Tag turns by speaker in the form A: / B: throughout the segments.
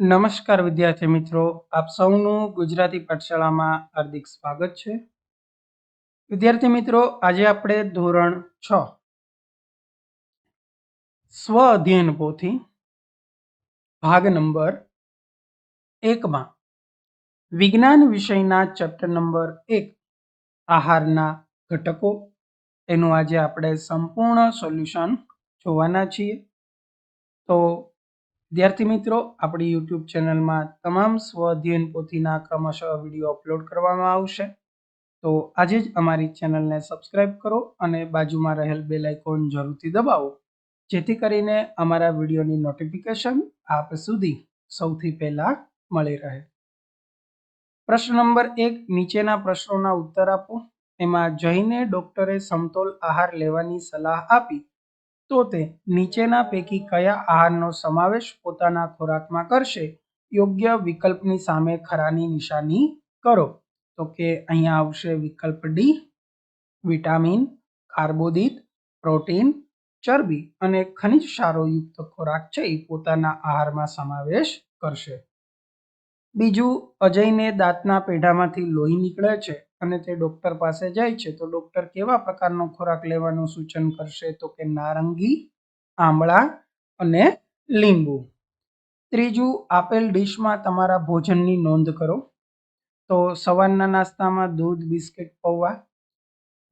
A: નમસ્કાર વિદ્યાર્થી મિત્રો, આપ સૌનું ગુજરાતી પાઠશાળામાં હાર્દિક સ્વાગત છે. વિદ્યાર્થી મિત્રો, આજે આપણે ધોરણ છ સ્વ અધ્યયન પોથી ભાગ નંબર એકમાં વિજ્ઞાન વિષયના ચેપ્ટર નંબર એક, આહારના ઘટકો, એનું આજે આપણે સંપૂર્ણ સોલ્યુશન જોવાના છીએ. તો વિદ્યાર્થી મિત્રો, આપણી યુટ્યુબ ચેનલમાં તમામ સ્વ અધ્યયન પોથીના ક્રમશઃ વીડિયો અપલોડ કરવામાં આવશે. તો આજે જ અમારી ચેનલને સબસ્ક્રાઇબ કરો અને બાજુમાં રહેલ બેલ આઇકોન જરૂરથી દબાવો, જેથી કરીને અમારા વિડીયોની નોટિફિકેશન આપ સુધી સૌથી પહેલા મળી રહે. પ્રશ્ન નંબર એક, નીચેના પ્રશ્નોના ઉત્તર આપો. એમાં જઈને ડોક્ટરે સમતોલ આહાર લેવાની સલાહ આપી તો તે નીચેના પૈકી કયા આહારનો સમાવેશ પોતાના ખોરાકમાં કરશે? યોગ્ય વિકલ્પની સામે ખરાની નિશાની કરો. તો કે અહીંયા આવશે વિકલ્પ ડી, વિટામિન, કાર્બોદિત, પ્રોટીન, ચરબી અને ખનિજ ક્ષારોયુક્ત ખોરાક છે એ પોતાના આહારમાં સમાવેશ કરશે. બીજું, અજયને દાંતના પેઢામાંથી લોહી નીકળે છે. અને તે ડૉક્ટર પાસે જાય છે, તો ડૉક્ટર કેવા પ્રકારનો ખોરાક લેવાનું સૂચન કરશે? તો કે નારંગી, આમળા અને લીંબુ. ત્રીજું, આપેલ ડીશમાં તમારા ભોજનની નોંધ કરો. તો સવારના નાસ્તામાં દૂધ, બિસ્કિટ, પૌવા,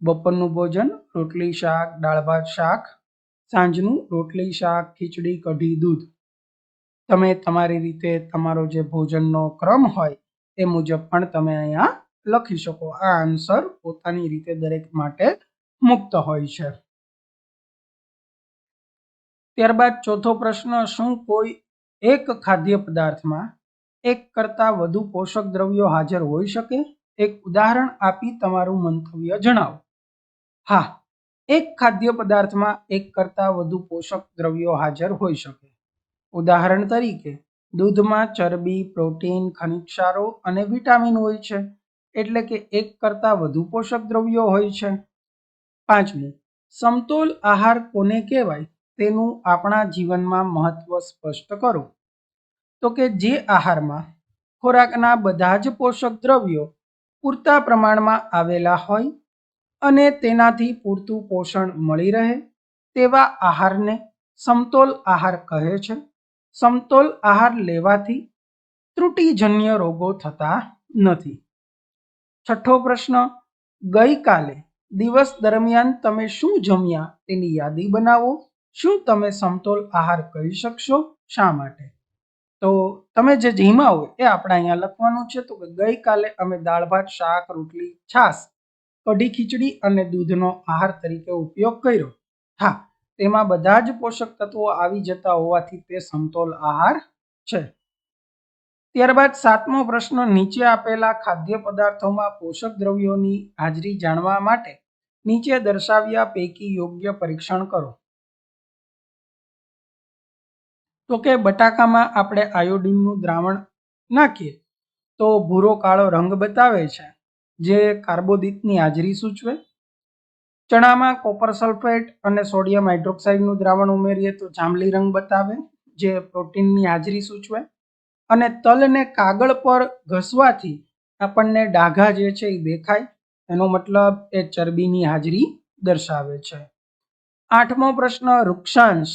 A: બપોરનું ભોજન, રોટલી, શાક, દાળ ભાત, શાક, સાંજનું રોટલી, શાક, ખીચડી, કઢી, દૂધ. તમે તમારી રીતે તમારો જે ભોજનનો ક્રમ હોય, એ મુજબ પણ તમે અહીંયા લખી શકો. આ આન્સર પોતાની રીતે દરેક માટે મુક્ત હોય છે. ત્યારબાદ ચોથો પ્રશ્ન, શું કોઈ એક ખાદ્ય પદાર્થમાં એક કરતાં વધુ પોષક દ્રવ્યો હાજર હોઈ શકે? એક ઉદાહરણ આપી તમારું મંતવ્ય જણાવો. હા, એક ખાદ્ય પદાર્થમાં એક કરતાં વધુ પોષક દ્રવ્યો હાજર હોઈ શકે. ઉદાહરણ તરીકે, દૂધમાં ચરબી, પ્રોટીન, ખનિજ ક્ષારો અને વિટામિન હોય છે. એટલે કે એક કરતાં વધુ પોષક દ્રવ્યો હોય છે. પાંચમું, સમતોલ આહાર કોને કહેવાય? તેનું આપણા જીવનમાં મહત્વ સ્પષ્ટ કરો. તો કે જે આહારમાં ખોરાકના બધા જ પોષક દ્રવ્યો પૂરતા પ્રમાણમાં આવેલા હોય અને તેનાથી પૂરતું પોષણ મળી રહે, તેવા આહારને સમતોલ આહાર કહે છે. સમતોલ આહાર લેવાથી ત્રુટિજન્ય રોગો થતા નથી. છઠ્ઠો પ્રશ્ન, ગઈકાલે દિવસ દરમિયાન તમે શું જમ્યા તેની યાદી બનાવો? શું તમે સમતોલ આહાર કહી શકશો? શા માટે? તો તમે જે જીમા હોય એ આપણે અહીંયા લખવાનું છે. તો કે ગઈકાલે અમે દાળ, ભાત, શાક, રોટલી, છાશ, કઢી, ખીચડી અને દૂધનો આહાર તરીકે ઉપયોગ કર્યો. હા, તેમાં બધા જ પોષક તત્વો આવી જતા હોવાથી તે સમતોલ આહાર છે. ત્યારબાદ સાતમો પ્રશ્ન, નીચે આપેલા ખાદ્ય પદાર્થોમાં પોષક દ્રવ્યોની હાજરી જાણવા માટે નીચે દર્શાવ્યા પૈકી યોગ્ય પરીક્ષણ કરો. તો કે બટાકામાં આપણે આયોડિનનું દ્રાવણ નાખીએ, તો ભૂરો કાળો રંગ બતાવે છે, જે કાર્બોદિતની હાજરી સૂચવે. ચણામાં કોપર સલ્ફેટ અને સોડિયમ હાઇડ્રોક્સાઇડનું દ્રાવણ ઉમેરીએ તો જાંબલી રંગ બતાવે, જે પ્રોટીનની હાજરી સૂચવે. અને તલને કાગળ પર ઘસવાથી આપણને ડાઘા જે છે એ દેખાય. એનો મતલબ એ ચરબીની હાજરી દર્શાવે છે. આઠમો પ્રશ્ન, વૃક્ષાંશ.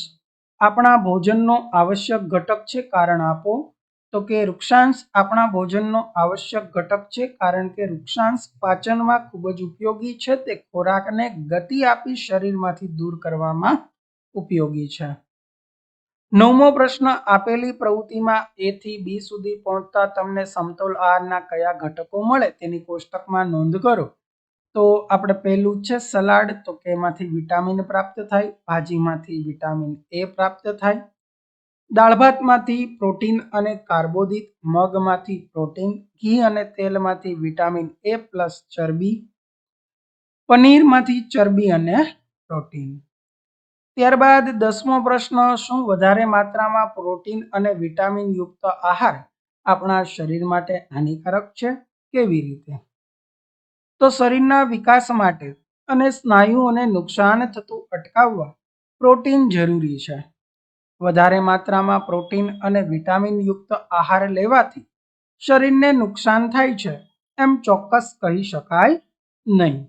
A: આપણા ભોજનનો આવશ્યક ઘટક છે કારણ આપો. તો કે વૃક્ષાંશ આપણા ભોજનનો આવશ્યક ઘટક છે કારણ કે વૃક્ષાંશ પાચનમાં ખૂબ જ ઉપયોગી છે. તે ખોરાકને ગતિ આપી શરીરમાંથી દૂર કરવામાં ઉપયોગી છે. નવમો પ્રશ્ન, આપેલી પ્રવૃત્તિમાં એ થી બી સુધી પહોંચતા તમને સમતોલ આહારના કયા ઘટકો મળે? તેની કોષ્ટકમાં નોંધ કરો. તો આપણે પહેલું છે સલાડ, તો કે એમાંથી વિટામિન પ્રાપ્ત થાય? ભાજીમાંથી વિટામિન એ પ્રાપ્ત થાય. દાળ ભાતમાંથી પ્રોટીન અને કાર્બોદિત, મગમાંથી પ્રોટીન, ઘી અને તેલમાંથી વિટામિન એ પ્લસ ચરબી, પનીરમાંથી ચરબી અને પ્રોટીન. ત્યારબાદ દસમો પ્રશ્ન, શું વધારે માત્રામાં પ્રોટીન અને વિટામિન યુક્ત આહાર આપણા શરીર માટે હાનિકારક છે? કેવી રીતે? તો શરીરના વિકાસ માટે અને સ્નાયુઓને નુકસાન થતું અટકાવવા પ્રોટીન જરૂરી છે. વધારે માત્રામાં પ્રોટીન અને વિટામિન યુક્ત આહાર લેવાથી શરીરને નુકસાન થાય છે એમ ચોક્કસ કહી શકાય નહીં.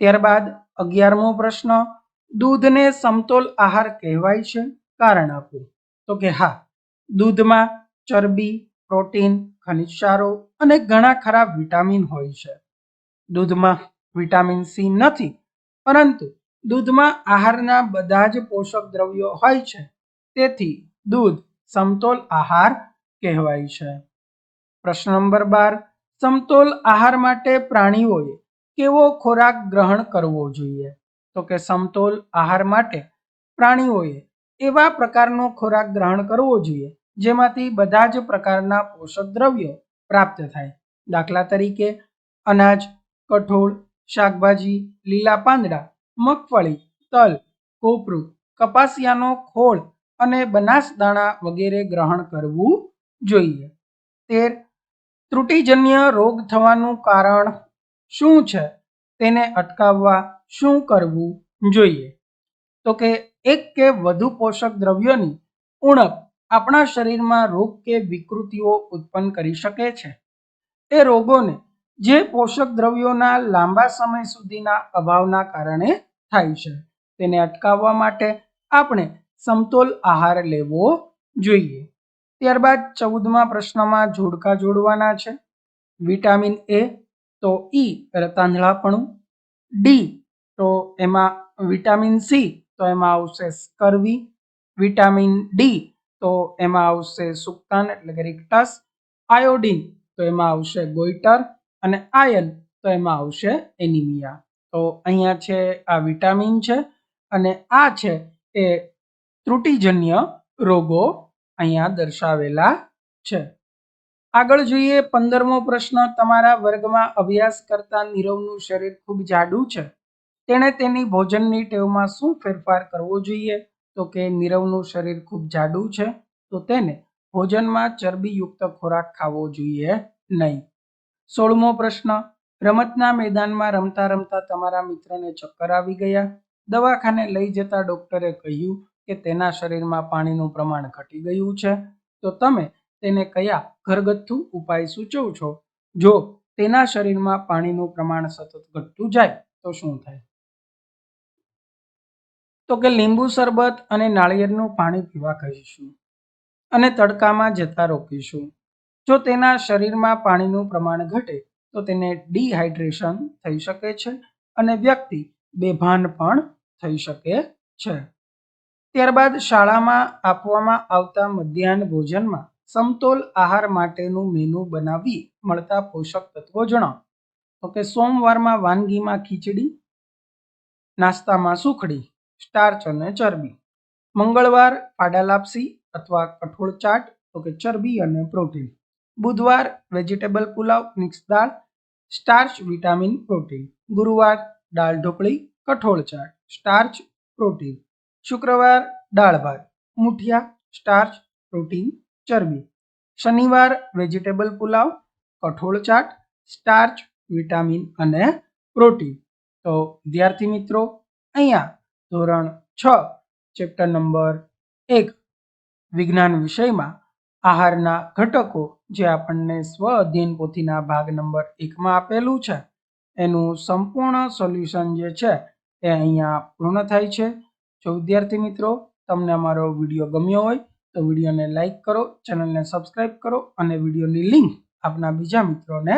A: ત્યારબાદ અગિયારમો પ્રશ્ન દૂધને સમતોલ આહાર કહેવાય છે. કારણ આપો. તો કે હા, દૂધમાં ચરબી, પ્રોટીન, ખનિજ સારો અને ઘણા ખરા વિટામિન હોય છે. દૂધમાં વિટામિન સી નથી, પરંતુ દૂધમાં આહારના બધા જ પોષક દ્રવ્યો હોય છે. તેથી દૂધ સમતોલ આહાર કહેવાય છે. પ્રશ્ન નંબર બાર, સમતોલ આહાર માટે પ્રાણીઓએ કેવો ખોરાક ગ્રહણ કરવો જોઈએ? તો કે સમતોલ આહાર માટે પ્રાણીઓએ એવા પ્રકારનો ખોરાક ગ્રહણ કરવો જોઈએ, જેમાંથી બધા જ પ્રકારના પોષક દ્રવ્યો પ્રાપ્ત થાય. દાખલા તરીકે, અનાજ, કઠોળ, શાકભાજી, લીલા પાંદડા, મગફળી, તલ, કોપરું, કપાસિયાનો ખોળ અને બનાસદાણા વગેરે ગ્રહણ કરવું જોઈએ. તેર, ત્રુટિજન્ય રોગ થવાનું કારણ શું છે? તેને અટકાવવા શું કરવું જોઈએ? તો કે એક કે વધુ પોષક દ્રવ્યોની ઉણપ આપણા શરીરમાં રોગ કે વિકૃતિઓ ઉત્પન્ન કરી શકે છે. એ રોગોને જે પોષક દ્રવ્યોના લાંબા સમય સુધીના અભાવના કારણે થાય છે, તેને અટકાવવા માટે આપણે સમતોલ આહાર લેવો જોઈએ. ત્યારબાદ ચૌદમા પ્રશ્નમાં જોડકા જોડવાના છે. વિટામિન એ, તો ઈ રતાંધળાપણું. ડી તો એમાં વિટામિન સી તો એમાં આવશે સ્કર્વી વિટામિન ડી તો એમાં આવશે સુક્તાન, એટલે કે રિક્ટસ. આયોડિન તો એમાં આવશે ગોઈટર અને આયન તો એમાં આવશે એનિમિયા તો અહીંયા છે આ વિટામિન છે. અને આ છે એ ત્રુટિજન્ય રોગો અહીંયા દર્શાવેલા છે. આગળ જોઈએ પંદરમો પ્રશ્ન. તમારા વર્ગમાં અભ્યાસ કરતા નીરવનું શરીર ખૂબ જાડું છે. તેણે તેની ભોજનની ટેવમાં શું ફેરફાર કરવો જોઈએ? તો કે નીરવનું શરીર ખૂબ જાડું છે, તો તેને ભોજનમાં ચરબીયુક્ત ખોરાક ખાવો જોઈએ નહીં. સોળમો પ્રશ્ન. રમતના મેદાનમાં રમતા રમતા તમારા મિત્રને ચક્કર આવી ગયા? દવાખાને લઈ જતા ડોક્ટરે કહ્યું કે તેના શરીરમાં પાણીનું પ્રમાણ ઘટી ગયું છે. તો તમે તેને કયા ઘરગથ્થુ ઉપાય સૂચવો છો જો તેના શરીરમાં પાણીનું પ્રમાણ સતત ઘટતું જાય, તો શું થાય? તો કે લીંબુ શરબત અને નાળિયેરનું પાણી પીવા કહીશું અને તડકામાં જતા રોકીશું. જો તેના શરીરમાં પાણીનું પ્રમાણ ઘટે, તો તેને ડિહાઇડ્રેશન થઈ શકે છે અને વ્યક્તિ બેભાન પણ થઈ શકે છે. ત્યારબાદ શાળામાં આપવામાં આવતા મધ્યાહન ભોજનમાં સમતોલ આહાર માટેનું મેનુ બનાવી મળતા પોષક તત્વો જણાવો. તો કે સોમવારમાં વાનગીમાં ખીચડી, નાસ્તામાં સુખડી સ્ટાર્ચ અને ચરબી. મંગળવાર ફાડા લાપસી અથવા કઠોળ ચાટ, તો કે ચરબી અને પ્રોટીન. બુધવાર વેજીટેબલ પુલાવ, મિક્સ દાળ, સ્ટાર્ચ વિટામિન, પ્રોટીન. ગુરુવાર દાળ ઢોકળી, કઠોળ ચાટ, સ્ટાર્ચ, પ્રોટીન. શુક્રવાર દાળ ભાત, મુઠિયા, સ્ટાર્ચ, પ્રોટીન, ચરબી. શનિવાર વેજીટેબલ પુલાવ, કઠોળ ચાટ, સ્ટાર્ચ, વિટામિન અને પ્રોટીન. તો વિદ્યાર્થી મિત્રો, અહીંયા ધોરણ છ, ચેપ્ટર નંબર એક. વિજ્ઞાન વિષયમાં આહારના ઘટકો જે આપણને સ્વ અધ્યયન પોથીના ભાગ નંબર એકમાં આપેલું છે, એનું સંપૂર્ણ સોલ્યુશન જે છે એ અહીંયા પૂર્ણ થાય છે. જો વિદ્યાર્થી મિત્રો, તમને અમારો વીડિયો ગમ્યો હોય, તો વિડીયોને લાઇક કરો, ચેનલને સબસ્ક્રાઇબ કરો અને વિડીયોની લિંક આપના બીજા મિત્રોને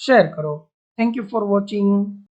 A: શેર કરો. Thank you for watching.